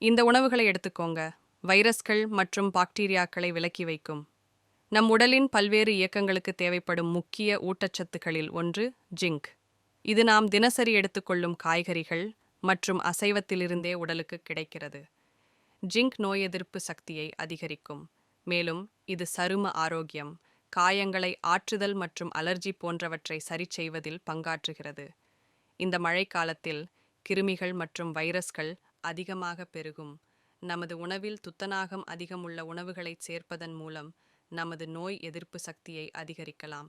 இந்த உணவுகளை எடுத்துக்கோங்க. வைரஸ்கள் மற்றும் பாக்டீரியாக்களை விலக்கி வைக்கும். நம் உடலின் பல்வேறு இயக்கங்களுக்கு தேவைப்படும் முக்கிய ஊட்டச்சத்துக்களில் ஒன்று ஜிங்க். இது நாம் தினசரி எடுத்துக்கொள்ளும் காய்கறிகள் மற்றும் அசைவத்திலிருந்தே உடலுக்கு கிடைக்கிறது. ஜிங்க் நோய் எதிர்ப்பு சக்தியை அதிகரிக்கும். மேலும் இது சரும ஆரோக்கியம் காயங்களை ஆற்றுதல் மற்றும் அலர்ஜி போன்றவற்றை சரி செய்வதில் பங்காற்றுகிறது. இந்த மழைக்காலத்தில் கிருமிகள் மற்றும் வைரஸ்கள் அதிகமாக பெருகும். நமது உணவில் துத்தநாகம் அதிகமுள்ள உணவுகளை சேர்ப்பதன் மூலம் நமது நோய் எதிர்ப்பு சக்தியை அதிகரிக்கலாம்.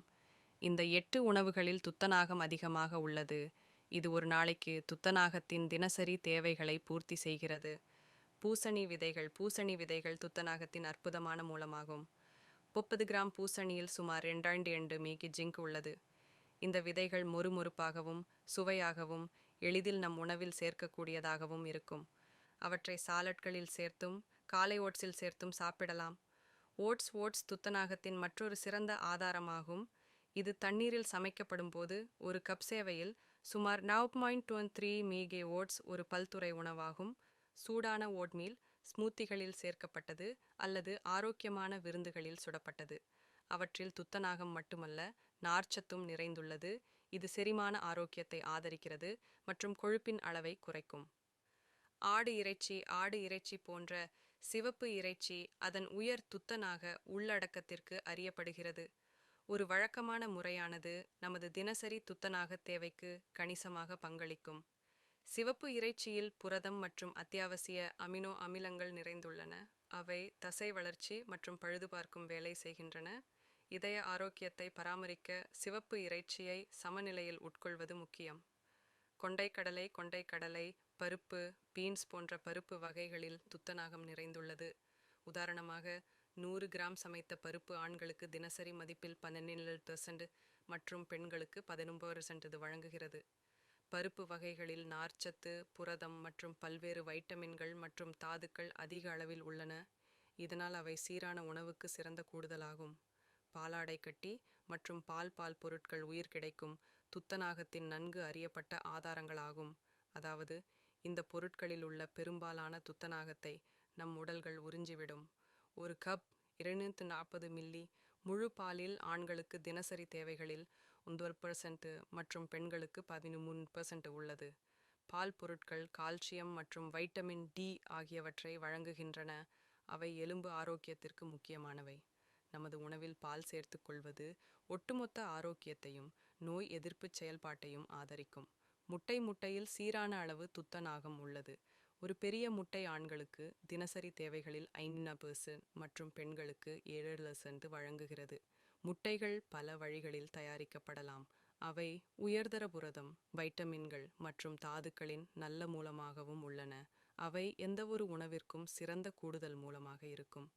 இந்த எட்டு உணவுகளில் துத்தநாகம் அதிகமாக உள்ளது. இது ஒரு நாளைக்கு துத்தநாகத்தின் தினசரி தேவைகளை பூர்த்தி செய்கிறது. பூசணி விதைகள் பூசணி விதைகள் துத்தநாகத்தின் அற்புதமான மூலமாகும். முப்பது கிராம் பூசணியில் சுமார் இரண்டாண்டு எண்டு மீகி ஜிங்க் உள்ளது. இந்த விதைகள் மொறுமொறுப்பாகவும் சுவையாகவும் எளிதில் நம் உணவில் சேர்க்கக்கூடியதாகவும் இருக்கும். அவற்றை சாலட்களில் சேர்த்தும் காலை ஓட்ஸில் சேர்த்தும் சாப்பிடலாம். ஓட்ஸ் ஓட்ஸ் துத்தநாகத்தின் மற்றொரு சிறந்த ஆதாரமாகும். இது தண்ணீரில் சமைக்கப்படும் போது ஒரு கப் சேவையில் சுமார் நவ் பாயிண்ட் டூ த்ரீ மீகே ஓட்ஸ் ஒரு பல்துறை உணவாகும். சூடான ஓட்மீல் ஸ்மூத்திகளில் சேர்க்கப்பட்டது அல்லது ஆரோக்கியமான விருந்துகளில் சுடப்பட்டது. அவற்றில் துத்தநாகம் மட்டுமல்ல நார்ச்சத்தும் நிறைந்துள்ளது. இது செரிமான ஆரோக்கியத்தை ஆதரிக்கிறது மற்றும் கொழுப்பின் அளவை குறைக்கும். ஆடு இறைச்சி ஆடு இறைச்சி போன்ற சிவப்பு இறைச்சி அதன் உயர் துத்தனாக உள்ளடக்கத்திற்கு அறியப்படுகிறது. ஒரு வழக்கமான முறையானது நமது தினசரி துத்தநாக தேவைக்கு கணிசமாக பங்களிக்கும். சிவப்பு இறைச்சியில் புரதம் மற்றும் அத்தியாவசிய அமினோ அமிலங்கள் நிறைந்துள்ளன. அவை தசை வளர்ச்சி மற்றும் பழுதுபார்க்கும் வேலை செய்கின்றன. இதய ஆரோக்கியத்தை பராமரிக்க சிவப்பு இறைச்சியை சமநிலையில் உட்கொள்வது முக்கியம். கொண்டைக்கடலை கொண்டைக்கடலை பருப்பு பீன்ஸ் போன்ற பருப்பு வகைகளில் துத்தநாகம் நிறைந்துள்ளது. உதாரணமாக நூறு கிராம் சமைத்த பருப்பு ஆண்களுக்கு தினசரி மதிப்பில் பன்னெண்டு பெர்சன்ட் மற்றும் பெண்களுக்கு பதினொன்பது பெர்சன்ட் இது வழங்குகிறது. பருப்பு வகைகளில் நார்ச்சத்து புரதம் மற்றும் பல்வேறு வைட்டமின்கள் மற்றும் தாதுக்கள் அதிக அளவில் உள்ளன. இதனால் அவை சீரான உணவுக்கு சிறந்த கூடுதலாகும். பாலாடை கட்டி மற்றும் பால் பால் பொருட்கள் உயிர் கிடைக்கும் துத்தநாகத்தின் நன்கு அறியப்பட்ட ஆதாரங்களாகும். அதாவது இந்த பொருட்களில் உள்ள பெரும்பாலான துத்தநாகத்தை நம் உடல்கள் உறிஞ்சிவிடும். ஒரு கப் இருநூற்றி நாற்பது மில்லி முழு பாலில் ஆண்களுக்கு தினசரி தேவைகளில் ஒன்பது பர்சன்ட் மற்றும் பெண்களுக்கு பதிமூணு பர்சன்ட் உள்ளது. பால் பொருட்கள் கால்சியம் மற்றும் வைட்டமின் டி ஆகியவற்றை வழங்குகின்றன. அவை எலும்பு ஆரோக்கியத்திற்கு முக்கியமானவை. நமது உணவில் பால் சேர்த்து கொள்வது ஒட்டுமொத்த ஆரோக்கியத்தையும் நோய் எதிர்ப்பு செயல்பாட்டையும் ஆதரிக்கும். முட்டை முட்டையில் சீரான அளவு துத்தநாகம் உள்ளது. ஒரு பெரிய முட்டை ஆண்களுக்கு தினசரி தேவைகளில் ஐந்து பெர்சன்ட் மற்றும் பெண்களுக்கு ஏழு பெர்சன்ட் வழங்குகிறது. முட்டைகள் பல வழிகளில் தயாரிக்கப்படலாம். அவை உயர்தர புரதம் வைட்டமின்கள் மற்றும் தாதுக்களின் நல்ல மூலமாகவும் உள்ளன. அவை எந்தவொரு உணவிற்கும் சிறந்த கூடுதல் மூலமாக இருக்கும்.